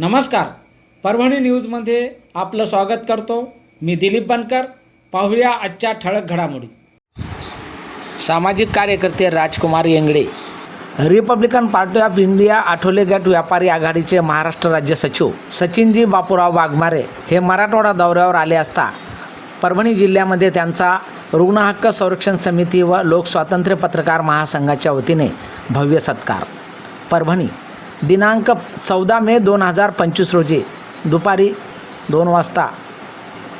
नमस्कार. परभणी न्यूजमध्ये आपलं स्वागत करतो. मी दिलीप बनकर. पाहूया आजच्या ठळक घडामोडी. सामाजिक कार्यकर्ते Rajkumar Yengde. Republican Party of India Athawale गट व्यापारी आघाडीचे महाराष्ट्र राज्य सचिव सचिनजी बापूराव वाघमारे हे मराठवाडा दौऱ्यावर आले असता परभणी जिल्ह्यामध्ये त्यांचा रुग्ण हक्क संरक्षण समिती व लोकस्वातंत्र्य पत्रकार महासंघाच्या वतीने भव्य सत्कार. परभणी दिनांक चौदा मे दोन हजार पंचवीस रोजी दुपारी दोन वाजता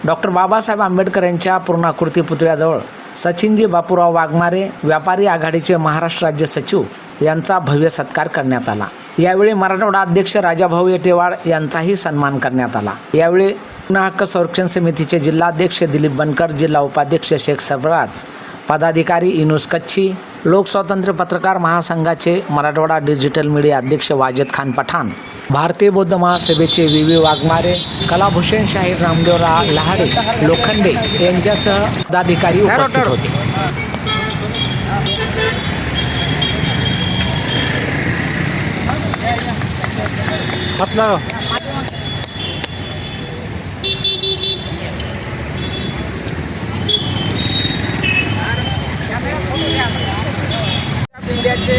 डॉक्टर बाबासाहेब आंबेडकर यांच्या पूर्णाकृती पुतळ्याजवळ सचिनजी बापूराव वाघमारे व्यापारी आघाडीचे महाराष्ट्र राज्य सचिव यांचा भव्य सत्कार करण्यात आला. यावेळी मराठवाडा अध्यक्ष राजाभाऊ येटेवाड यांचाही सन्मान करण्यात आला. यावेळी पुन्हा हक्क संरक्षण समितीचे जिल्हाध्यक्ष दिलीप बनकर जिल्हा उपाध्यक्ष शेख सरफराज पदाधिकारी इनुस कच्छी लोकस्वातंत्र्य पत्रकार महासंघाचे मराठवाडा डिजिटल मीडिया अध्यक्ष वाजद खान पठाण भारतीय बौद्ध महासभेचे व्ही. व्ही. वाघमारे कलाभूषण शाहीर रामदेवराव लहाडे लोखंडे यांच्यासह पदाधिकारी उपस्थित होते. मतलब इंडियाचे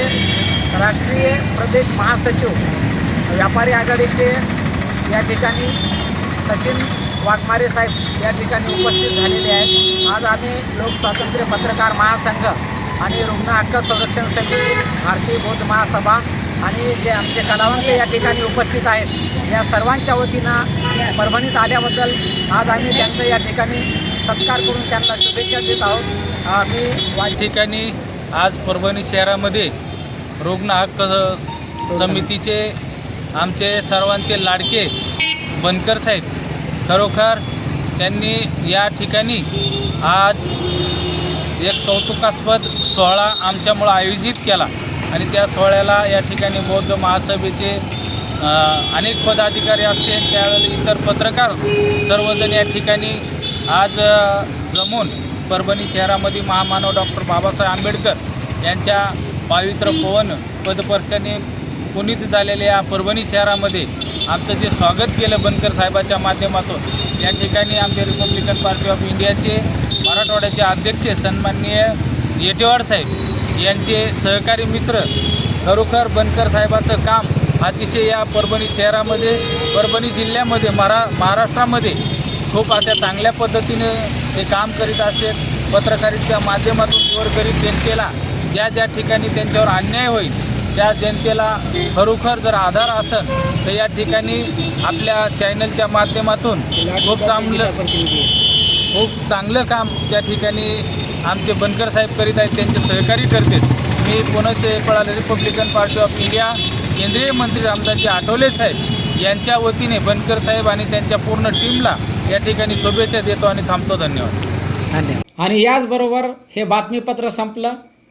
राष्ट्रीय प्रदेश महासचिव व्यापारी आघाडीचे या ठिकाणी सचिन वाघमारे साहेब या ठिकाणी उपस्थित झालेले आहेत. आज आम्ही लोकस्वातंत्र्य पत्रकार महासंघ आणि रुग्ण हक्क संरक्षण समिती भारतीय बौद्ध महासभा आणि जे आमचे कलावंत या ठिकाणी उपस्थित आहेत या सर्वांच्या वतीनं परभणीत आल्याबद्दल आज आम्ही त्यांचं या ठिकाणी सत्कार करून त्यांना शुभेच्छा देत आहोत. आम्ही मी या ठिकाणी आज परभणी शहरामध्ये रुग्ण हक्क समितीचे आमचे सर्वांचे लाडके बनकर साहेब खरोखर त्यांनी या ठिकाणी आज एक कौतुकास्पद सोहळा आमच्यामुळं आयोजित केला आणि त्या सोहळ्याला या ठिकाणी बौद्ध महासभेचे अनेक पदाधिकारी असतील त्यावेळेला इतर पत्रकार सर्वजण या ठिकाणी आज जमून परभणी शहरामध्ये महामानव डॉक्टर बाबासाहेब आंबेडकर यांच्या पावित्र पवन पदपर्शाने पुनीत झालेल्या या परभणी शहरामध्ये आमचं जे स्वागत केलं बनकर साहेबाच्या माध्यमातून या ठिकाणी आमचे रिपब्लिकन पार्टी ऑफ इंडियाचे मराठवाड्याचे अध्यक्ष सन्माननीय येटेवाड साहेब यांचे सहकारी मित्र खरोखर बनकर साहेबाचं काम अतिशय या परभणी शहरामध्ये परभणी जिल्ह्यामध्ये मरा महाराष्ट्रामध्ये खूप अशा चांगल्या पद्धतीने ते काम करीत असते. पत्रकारितेच्या माध्यमातून गोरगरीब जनतेला ज्या ज्या ठिकाणी त्यांच्यावर अन्याय होईल त्या जनतेला खरोखर जर आधार असेल तर या ठिकाणी आपल्या चॅनलच्या माध्यमातून खूप चांगलं खूप चांगलं काम त्या ठिकाणी आमचे बनकर साहेब करीत आहेत त्यांचे सहकारी करतात. मी पुण्याचे पळाले रिपब्लिकन पार्टी ऑफ इंडिया केंद्रीय मंत्री रामदासजी आठवले साहेब यांच्या वतीने बनकर साहेब आणि त्यांच्या पूर्ण टीमला या ठिकाणी शुभेच्छा देतो आणि थांबतो. धन्यवाद. धन्यवाद. आणि याचबरोबर हे बातमीपत्र संपलं.